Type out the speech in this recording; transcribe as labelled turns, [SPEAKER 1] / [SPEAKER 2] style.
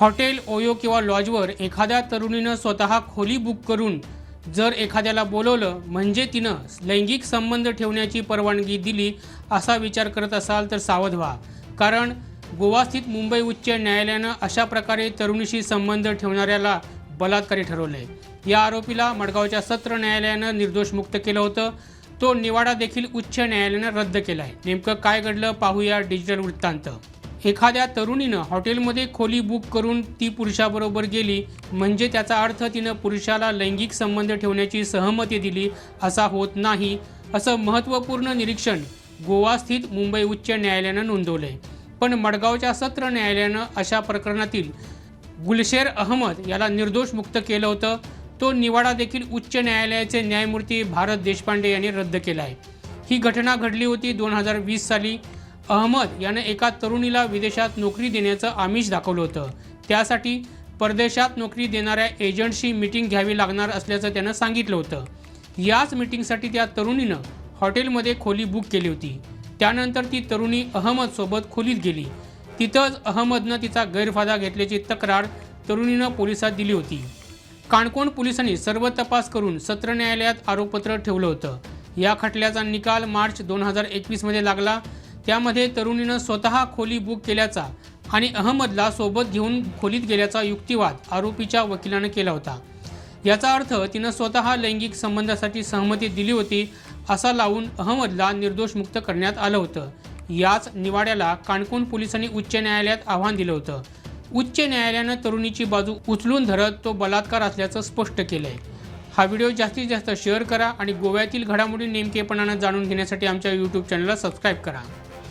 [SPEAKER 1] Hotel OYO किंवा लॉजवर एखाद्या तरुणीनं स्वतः खोली बुक करून जर एखाद्याला बोलवलं म्हणजे तिनं लैंगिक संबंध ठेवण्याची परवानगी दिली असा विचार करत असाल तर सावध व्हा. कारण गोवास्थित मुंबई उच्च न्यायालयानं अशा प्रकारे तरुणीशी संबंध ठेवणाऱ्याला बलात्कारी ठरवलंय. या आरोपीला मडगावच्या सत्र न्यायालयानं निर्दोष मुक्त केलं होतं. तो निवाडा देखील उच्च न्यायालयानं रद्द केला आहे नेमकं काय घडलं पाहूया डिजिटल वृत्तांत. एखाद्या तरुणीनं हॉटेलमध्ये खोली बुक करून ती पुरुषाबरोबर गेली म्हणजे त्याचा अर्थ तिनं पुरुषाला लैंगिक संबंध ठेवण्याची सहमती दिली असा होत नाही असं महत्त्वपूर्ण निरीक्षण गोवास्थित मुंबई उच्च न्यायालयानं नोंदवलंय. पण मडगावच्या सत्र न्यायालयानं अशा प्रकरणातील गुलशेर अहमद याला निर्दोष मुक्त केलं होतं. तो निवाडा देखील उच्च न्यायालयाचे न्यायमूर्ती भारत देशपांडे यांनी रद्द केला आहे ही घटना घडली होती दोन हजार वीस साली. अहमद यानं एका तरुणीला विदेशात नोकरी देण्याचं आमिष दाखवलं होतं. त्यासाठी परदेशात नोकरी देणाऱ्या एजंटशी मीटिंग घ्यावी लागणार असल्याचं त्यानं सांगितलं होतं. याच मीटिंगसाठी त्या तरुणीनं हॉटेलमध्ये खोली बुक केली होती. त्यानंतर ती तरुणी अहमदसोबत खोलीत गेली. तिथंच अहमदनं तिचा गैरफायदा घेतल्याची तक्रार तरुणीनं पोलिसात दिली होती. काणकोण पोलिसांनी सर्व तपास करून सत्र न्यायालयात आरोपपत्र ठेवलं होतं. या खटल्याचा निकाल मार्च दोन हजार एकवीसमध्ये लागला. त्यामध्ये तरुणीनं स्वतः खोली बुक केल्याचा आणि अहमदला सोबत घेऊन खोलीत गेल्याचा युक्तिवाद आरोपीच्या वकिलानं केला होता. याचा अर्थ तिनं स्वतः लैंगिक संबंधासाठी सहमती दिली होती असा लावून अहमदला निर्दोष मुक्त करण्यात आलं होतं. याच निवाड्याला काणकोण पोलिसांनी उच्च न्यायालयात आव्हान दिलं होतं. उच्च न्यायालयानं तरुणीची बाजू उचलून धरत तो बलात्कार असल्याचं स्पष्ट केलंय. हा व्हिडिओ जास्तीत जास्त शेअर करा आणि गोव्यातील घडामोडी नेमकेपणानं जाणून घेण्यासाठी आमच्या यूट्यूब चॅनलला सबस्क्राईब करा.